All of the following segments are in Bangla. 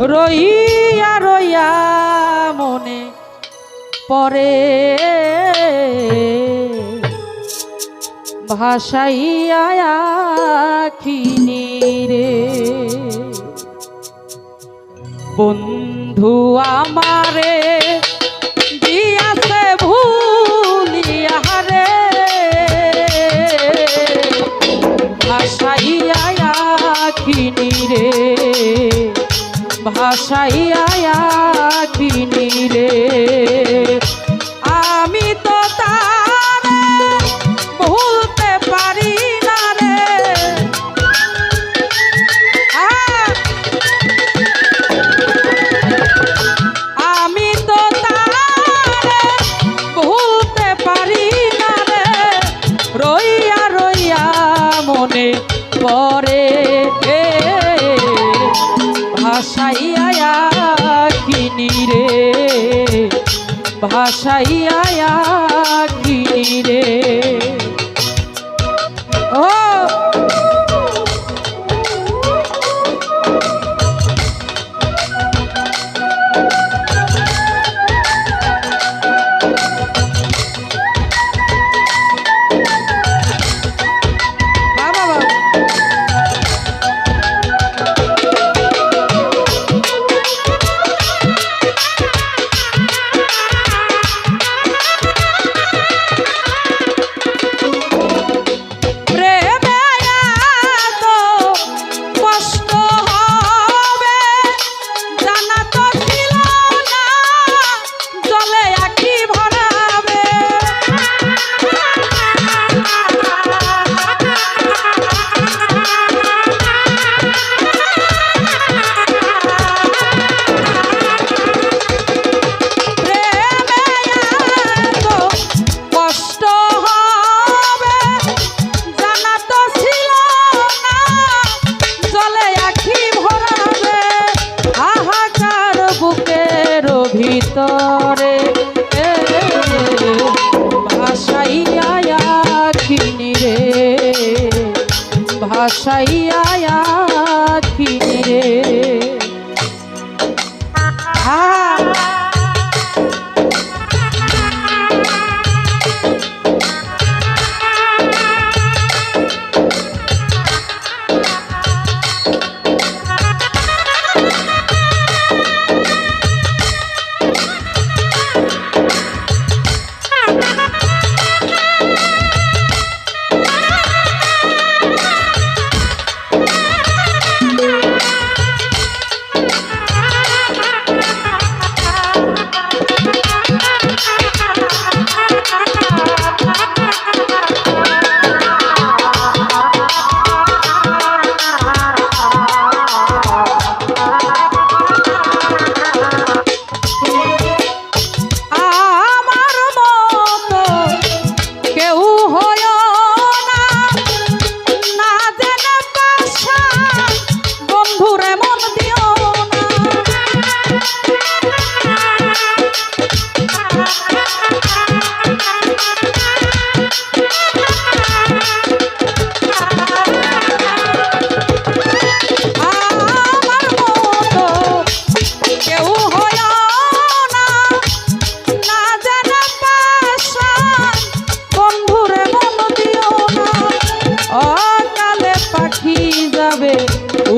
রইয়া রইয়া মনে পরে ভাষাইয়াখিনি রে বন্ধু আমারে আশাইয়া ভাসাইয়া রে অন্তরে ভাষাইয়া খিনি রে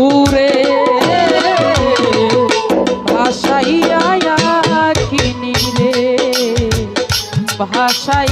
উরে ভাষাইয়া কিনি রে ভাষাই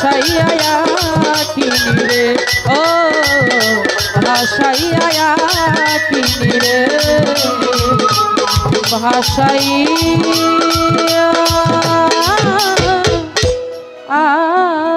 ভাসাইয়া কিনি রে ও ভাসাইয়া কিনি রে। আ